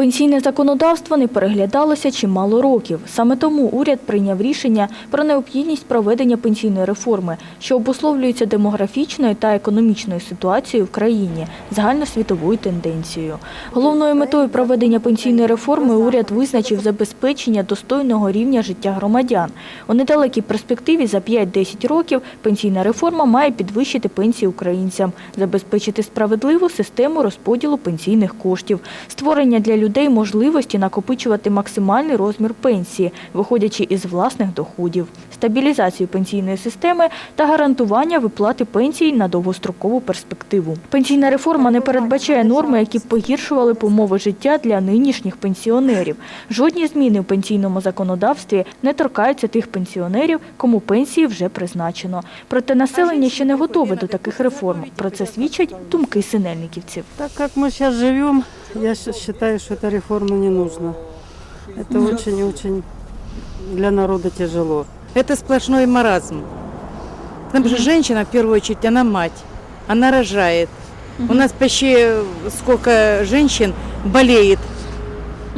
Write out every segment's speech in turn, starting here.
Пенсійне законодавство не переглядалося чимало років. Саме тому уряд прийняв рішення про необхідність проведення пенсійної реформи, що обусловлюється демографічною та економічною ситуацією в країні, загальносвітовою тенденцією. Головною метою проведення пенсійної реформи уряд визначив забезпечення достойного рівня життя громадян. У недалекій перспективі за 5-10 років пенсійна реформа має підвищити пенсії українцям, забезпечити справедливу систему розподілу пенсійних коштів, створення для людей можливості накопичувати максимальний розмір пенсії, виходячи із власних доходів, стабілізацію пенсійної системи та гарантування виплати пенсій на довгострокову перспективу. Пенсійна реформа не передбачає норми, які б погіршували б умови життя для нинішніх пенсіонерів. Жодні зміни в пенсійному законодавстві не торкаються тих пенсіонерів, кому пенсії вже призначено. Проте населення ще не готове до таких реформ. Про це свідчать думки синельниківців. Так как мы сейчас живем, я щас считаю, что эта реформа не нужна. Это очень-очень для народа тяжело. Это сплошной маразм. Потому что женщина, в первую очередь, она мать. Она рожает. У нас почти сколько женщин болеет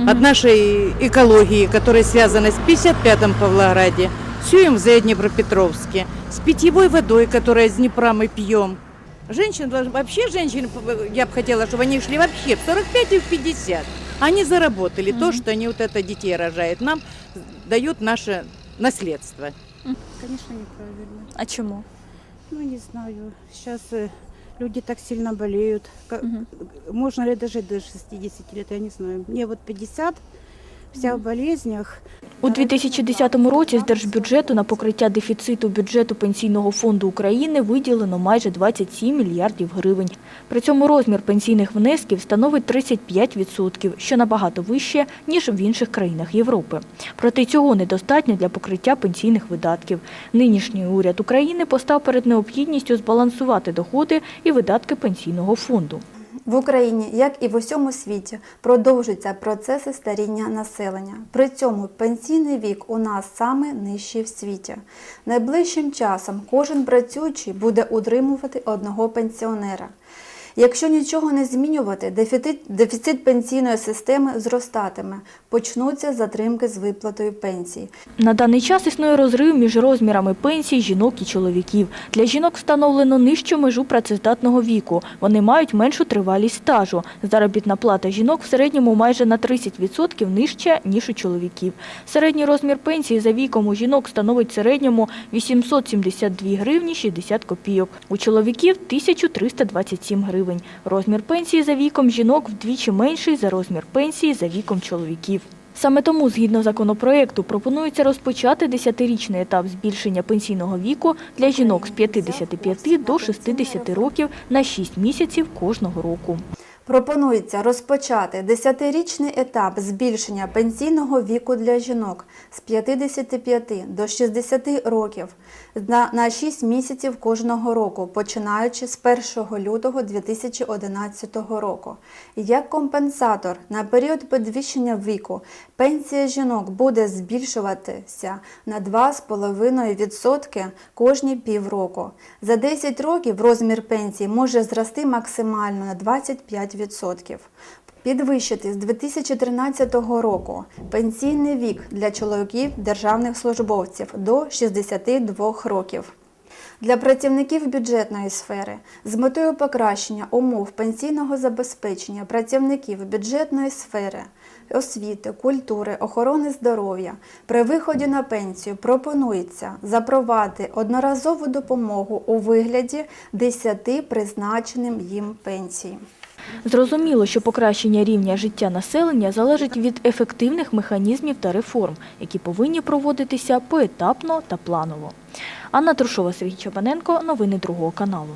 от нашей экологии, которая связана с 55-м Павлограде, Сюем в Днепропетровске, с питьевой водой, которая из Днепра мы пьем. Женщин, должны- вообще женщин, я бы хотела, чтобы они шли вообще в 45 и в 50. Они заработали то, что они вот это детей рожают. Нам дают наше наследство. Конечно, неправильно. А чому? Ну, не знаю. Сейчас люди так сильно болеют. Ка- Можно ли дожить до 60 лет, я не знаю. Мне вот 50, вся в болезнях. У 2010 році з держбюджету на покриття дефіциту бюджету Пенсійного фонду України виділено майже 27 мільярдів гривень. При цьому розмір пенсійних внесків становить 35%, що набагато вище, ніж в інших країнах Європи. Проте цього недостатньо для покриття пенсійних видатків. Нинішній уряд України постав перед необхідністю збалансувати доходи і видатки пенсійного фонду. В Україні, як і в усьому світі, продовжуються процеси старіння населення. При цьому пенсійний вік у нас саме нижчий в світі. Найближчим часом кожен працюючий буде утримувати одного пенсіонера. Якщо нічого не змінювати, дефіцит, дефіцит пенсійної системи зростатиме, почнуться затримки з виплатою пенсій. На даний час існує розрив між розмірами пенсій жінок і чоловіків. Для жінок встановлено нижчу межу працездатного віку. Вони мають меншу тривалість стажу. Заробітна плата жінок в середньому майже на 30% нижча, ніж у чоловіків. Середній розмір пенсії за віком у жінок становить в середньому 872 гривні 60 копійок. У чоловіків 1327 гривень. Розмір пенсії за віком жінок вдвічі менший за розмір пенсії за віком чоловіків. Саме тому, згідно законопроекту, пропонується розпочати 10-річний етап збільшення пенсійного віку для жінок з 55 до 60 років на 6 місяців кожного року. Пропонується розпочати 10-річний етап збільшення пенсійного віку для жінок з 55 до 60 років на, на 6 місяців кожного року, починаючи з 1 лютого 2011 року. Як компенсатор на період підвищення віку пенсія жінок буде збільшуватися на 2,5% кожні півроку. За 10 років розмір пенсії може зрости максимально на 25%. Підвищити з 2013 року пенсійний вік для чоловіків державних службовців до 62 років. Для працівників бюджетної сфери з метою покращення умов пенсійного забезпечення працівників бюджетної сфери, освіти, культури, охорони здоров'я при виході на пенсію пропонується запровадити одноразову допомогу у вигляді 10 призначеним їм пенсій. Зрозуміло, що покращення рівня життя населення залежить від ефективних механізмів та реформ, які повинні проводитися поетапно та планово. Анна Трушова, Сергій Чабаненко. Новини другого каналу.